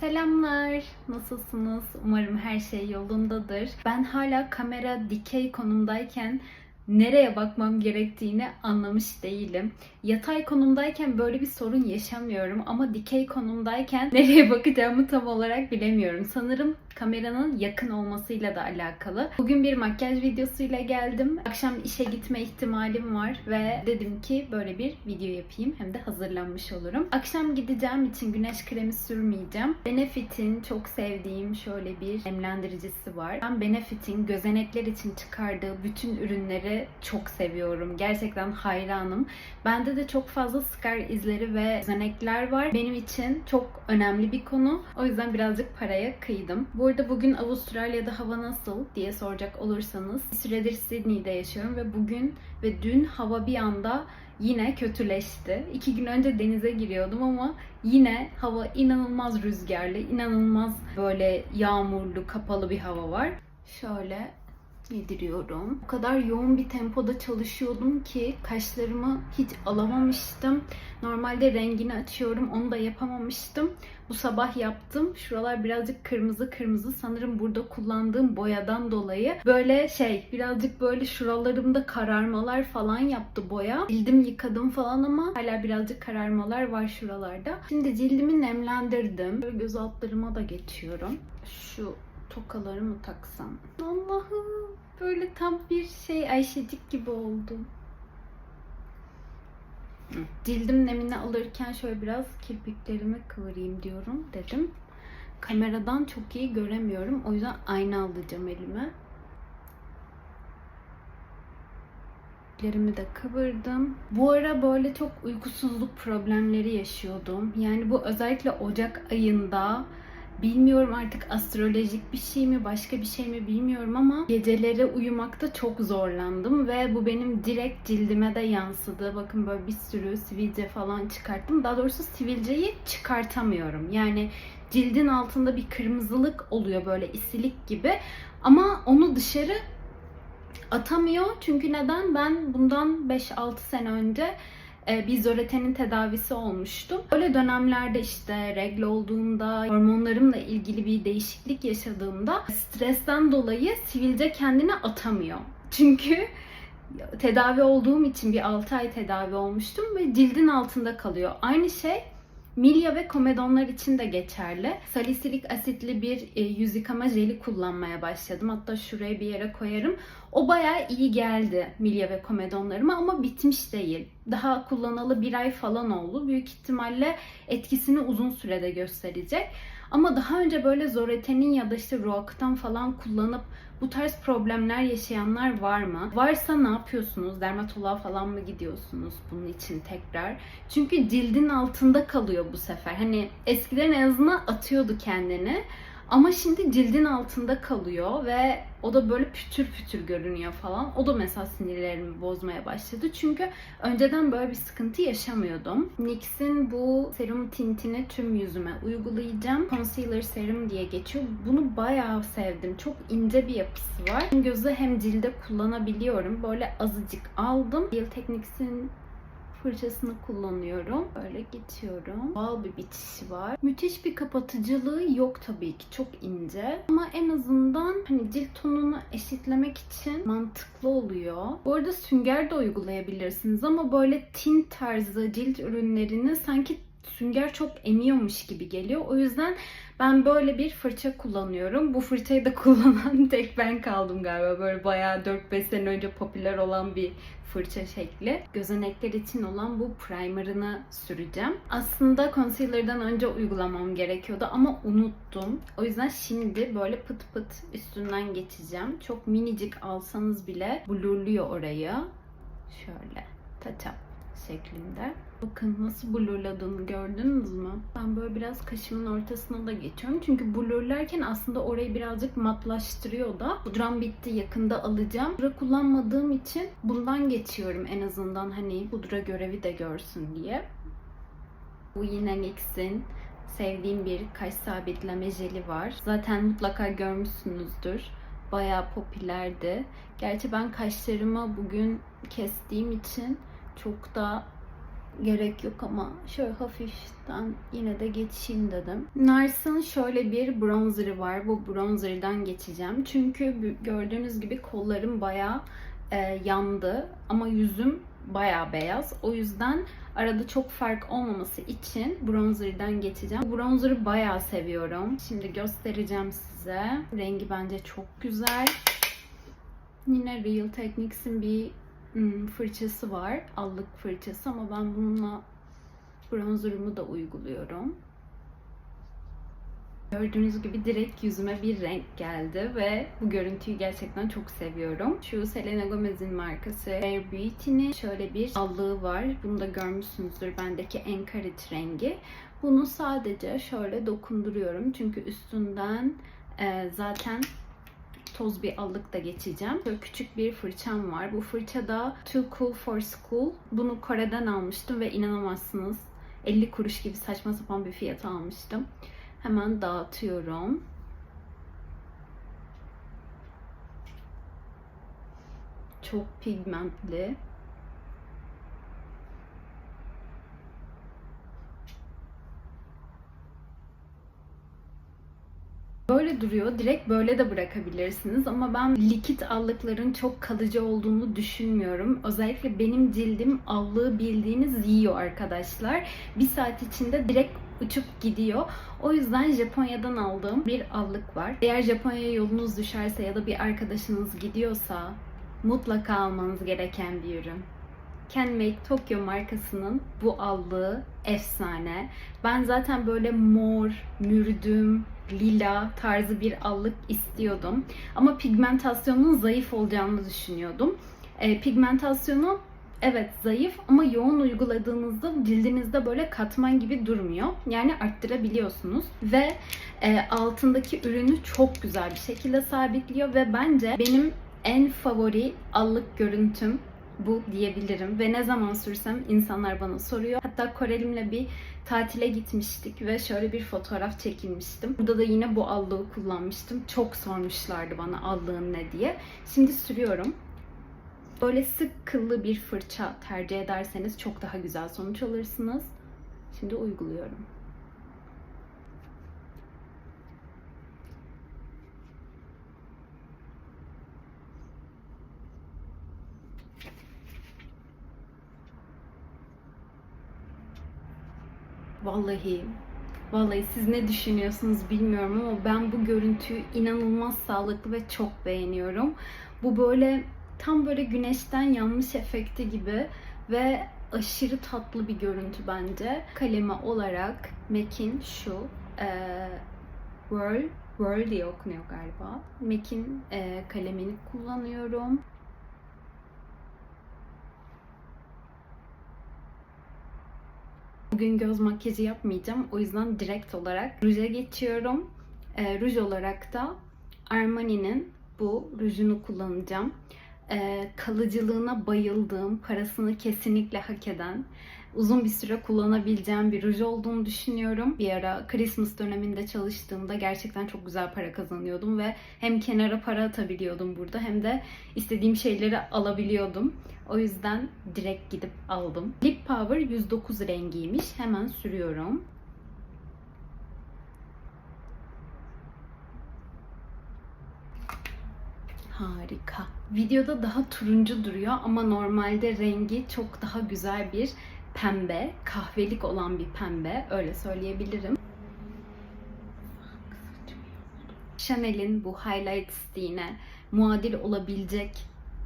Selamlar. Nasılsınız? Umarım her şey yolundadır. Ben hala kamera dikey konumdayken nereye bakmam gerektiğini anlamış değilim. Yatay konumdayken böyle bir sorun yaşamıyorum ama dikey konumdayken nereye bakacağımı tam olarak bilemiyorum. Sanırım kameranın yakın olmasıyla da alakalı. Bugün bir makyaj videosuyla geldim. Akşam işe gitme ihtimalim var ve dedim ki böyle bir video yapayım hem de hazırlanmış olurum. Akşam gideceğim için güneş kremi sürmeyeceğim. Benefit'in çok sevdiğim şöyle bir nemlendiricisi var. Ben Benefit'in gözenekler için çıkardığı bütün ürünleri çok seviyorum. Gerçekten hayranım. Bende de çok fazla scar izleri ve gözenekler var. Benim için çok önemli bir konu. O yüzden birazcık paraya kıydım. Bu arada bugün Avustralya'da hava nasıl diye soracak olursanız bir süredir Sydney'de yaşıyorum ve bugün ve dün hava bir anda yine kötüleşti. İki gün önce denize giriyordum ama yine hava inanılmaz rüzgarlı, inanılmaz böyle yağmurlu, kapalı bir hava var. Şöyle yediriyorum. O kadar yoğun bir tempoda çalışıyordum ki kaşlarımı hiç alamamıştım. Normalde rengini açıyorum onu da yapamamıştım. Bu sabah yaptım. Şuralar birazcık kırmızı kırmızı. Sanırım burada kullandığım boyadan dolayı. Böyle şey birazcık böyle şuralarımda kararmalar falan yaptı boya. Cildim yıkadım falan ama hala birazcık kararmalar var şuralarda. Şimdi cildimi nemlendirdim. Böyle göz altlarıma da geçiyorum. Şu tokaları mı taksam? Allah'ım böyle tam bir şey Ayşecik gibi oldum. Cildim nemini alırken şöyle biraz kirpiklerimi kıvırayım diyorum dedim. Kameradan çok iyi göremiyorum. O yüzden ayna alacağım elime. Kirpiklerimi de kıvırdım. Bu ara böyle çok uykusuzluk problemleri yaşıyordum. Yani bu özellikle Ocak ayında Bilmiyorum artık astrolojik bir şey mi, başka bir şey mi bilmiyorum ama geceleri uyumakta çok zorlandım ve bu benim direkt cildime de yansıdı. Bakın böyle bir sürü sivilce falan çıkarttım. Daha doğrusu sivilceyi çıkartamıyorum. Yani cildin altında bir kırmızılık oluyor böyle isilik gibi. Ama onu dışarı atamıyor. Çünkü neden? Ben bundan 5-6 sene önce bir zoretenin tedavisi olmuştu. Öyle dönemlerde işte regl olduğumda, hormonlarımla ilgili bir değişiklik yaşadığımda stresten dolayı sivilce kendini atamıyor. Çünkü tedavi olduğum için bir 6 ay tedavi olmuştum ve cildin altında kalıyor. Aynı şey Milya ve komedonlar için de geçerli. Salisilik asitli bir e, yüz yıkama jeli kullanmaya başladım. Hatta şuraya bir yere koyarım. O bayağı iyi geldi milya ve komedonlarıma ama bitmiş değil. Daha kullanalı bir ay falan oldu. Büyük ihtimalle etkisini uzun sürede gösterecek. Ama daha önce böyle Zoretenin ya da işte Roaccutane falan kullanıp bu tarz problemler yaşayanlar var mı? Varsa ne yapıyorsunuz? Dermatoloğa falan mı gidiyorsunuz bunun için tekrar? Çünkü cildin altında kalıyor bu sefer. Hani eskiden en azından atıyordu kendini. Ama şimdi cildin altında kalıyor ve o da böyle pütür pütür görünüyor falan. O da mesela sinirlerimi bozmaya başladı. Çünkü önceden böyle bir sıkıntı yaşamıyordum. NYX'in bu serum tintini tüm yüzüme uygulayacağım. Concealer serum diye geçiyor. Bunu bayağı sevdim. Çok ince bir yapısı var. Hem gözü hem cilde kullanabiliyorum. Böyle azıcık aldım. Real Techniques'in fırçasını kullanıyorum. Böyle geçiyorum. Doğal bir bitişi var. Müthiş bir kapatıcılığı yok tabii ki. Çok ince. Ama en azından hani cilt tonunu eşitlemek için mantıklı oluyor. Bu arada sünger de uygulayabilirsiniz ama böyle tint tarzı cilt ürünlerini sanki sünger çok emiyormuş gibi geliyor. O yüzden ben böyle bir fırça kullanıyorum. Bu fırçayı da kullanan tek ben kaldım galiba. Böyle bayağı 4-5 sene önce popüler olan bir fırça şekli. Gözenekler için olan bu primerını süreceğim. Aslında concealer'dan önce uygulamam gerekiyordu ama unuttum. O yüzden şimdi böyle pıt pıt üstünden geçeceğim. Çok minicik alsanız bile blurluyor orayı. Şöyle. Taçap şeklinde. Bakın nasıl blurladığını gördünüz mü? Ben böyle biraz kaşımın ortasına da geçiyorum. Çünkü blurlarken aslında orayı birazcık matlaştırıyor da. Pudram bitti yakında alacağım. Pudra kullanmadığım için bundan geçiyorum en azından hani pudra görevi de görsün diye. Bu yine NYX'in sevdiğim bir kaş sabitleme jeli var. Zaten mutlaka görmüşsünüzdür. Bayağı popülerdi. Gerçi ben kaşlarımı bugün kestiğim için çok da gerek yok ama şöyle hafiften yine de geçeyim dedim. Nars'ın şöyle bir bronzerı var. Bu bronzerdan geçeceğim. Çünkü gördüğünüz gibi kollarım bayağı e, yandı ama yüzüm bayağı beyaz. O yüzden arada çok fark olmaması için bronzerdan geçeceğim. Bronzer'ı bayağı seviyorum. Şimdi göstereceğim size. Rengi bence çok güzel. Yine Real Techniques'in bir fırçası var. Allık fırçası ama ben bununla bronzerımı da uyguluyorum. Gördüğünüz gibi direkt yüzüme bir renk geldi ve bu görüntüyü gerçekten çok seviyorum. Şu Selena Gomez'in markası Air Beauty'nin şöyle bir allığı var. Bunu da görmüşsünüzdür bendeki Encourage rengi. Bunu sadece şöyle dokunduruyorum. Çünkü üstünden e, zaten toz bir allık da geçeceğim. Böyle küçük bir fırçam var. Bu fırça da Too Cool for School. Bunu Kore'den almıştım ve inanamazsınız 50 kuruş gibi saçma sapan bir fiyata almıştım. Hemen dağıtıyorum. Çok pigmentli. Böyle duruyor. Direkt böyle de bırakabilirsiniz ama ben likit allıkların çok kalıcı olduğunu düşünmüyorum. Özellikle benim cildim allığı bildiğiniz yiyor arkadaşlar. Bir saat içinde direkt uçup gidiyor. O yüzden Japonya'dan aldığım bir allık var. Eğer Japonya'ya yolunuz düşerse ya da bir arkadaşınız gidiyorsa mutlaka almanız gereken bir ürün. Ken Make Tokyo markasının bu allığı efsane. Ben zaten böyle mor, mürdüm, lila tarzı bir allık istiyordum. Ama pigmentasyonun zayıf olacağını düşünüyordum. E, pigmentasyonu evet zayıf ama yoğun uyguladığınızda cildinizde böyle katman gibi durmuyor. Yani arttırabiliyorsunuz. Ve e, altındaki ürünü çok güzel bir şekilde sabitliyor ve bence benim en favori allık görüntüm bu diyebilirim. Ve ne zaman sürsem insanlar bana soruyor. Hatta Korelimle bir tatile gitmiştik ve şöyle bir fotoğraf çekilmiştim. Burada da yine bu allığı kullanmıştım. Çok sormuşlardı bana allığın ne diye. Şimdi sürüyorum. Böyle sık kıllı bir fırça tercih ederseniz çok daha güzel sonuç alırsınız. Şimdi uyguluyorum. Vallahi Vallahi siz ne düşünüyorsunuz bilmiyorum ama ben bu görüntüyü inanılmaz sağlıklı ve çok beğeniyorum. Bu böyle tam böyle güneşten yanmış efekti gibi ve aşırı tatlı bir görüntü bence. Kalemi olarak MAC'in şu e, Whirl, Whirl diye okunuyor galiba. MAC'in e, kalemini kullanıyorum. Bugün göz makyajı yapmayacağım. O yüzden direkt olarak ruja geçiyorum. E, ruj olarak da Armani'nin bu rujunu kullanacağım. E, kalıcılığına bayıldığım, parasını kesinlikle hak eden, uzun bir süre kullanabileceğim bir ruj olduğunu düşünüyorum. Bir ara Christmas döneminde çalıştığımda gerçekten çok güzel para kazanıyordum ve hem kenara para atabiliyordum burada hem de istediğim şeyleri alabiliyordum. O yüzden direkt gidip aldım. Lip Power 109 rengiymiş. Hemen sürüyorum. Harika. Videoda daha turuncu duruyor ama normalde rengi çok daha güzel bir pembe, kahvelik olan bir pembe öyle söyleyebilirim. Chanel'in bu highlight stiğine muadil olabilecek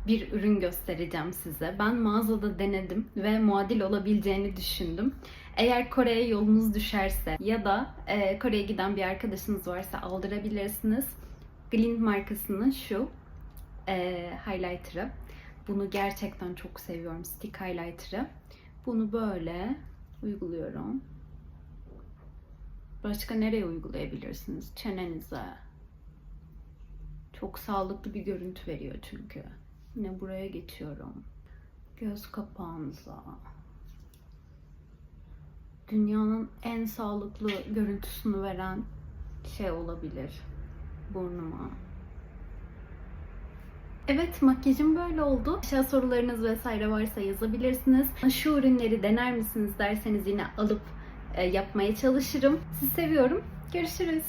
bir ürün göstereceğim size. Ben mağazada denedim ve muadil olabileceğini düşündüm. Eğer Kore'ye yolunuz düşerse ya da e, Kore'ye giden bir arkadaşınız varsa aldırabilirsiniz. Glint markasının şu e, highlighter'ı. Bunu gerçekten çok seviyorum. Stick highlighter'ı. Bunu böyle uyguluyorum. Başka nereye uygulayabilirsiniz? Çenenize. Çok sağlıklı bir görüntü veriyor çünkü. Yine buraya geçiyorum. Göz kapağınıza. Dünyanın en sağlıklı görüntüsünü veren şey olabilir. Burnuma. Evet makyajım böyle oldu. Aşağı sorularınız vesaire varsa yazabilirsiniz. Şu ürünleri dener misiniz derseniz yine alıp e, yapmaya çalışırım. Sizi seviyorum. Görüşürüz.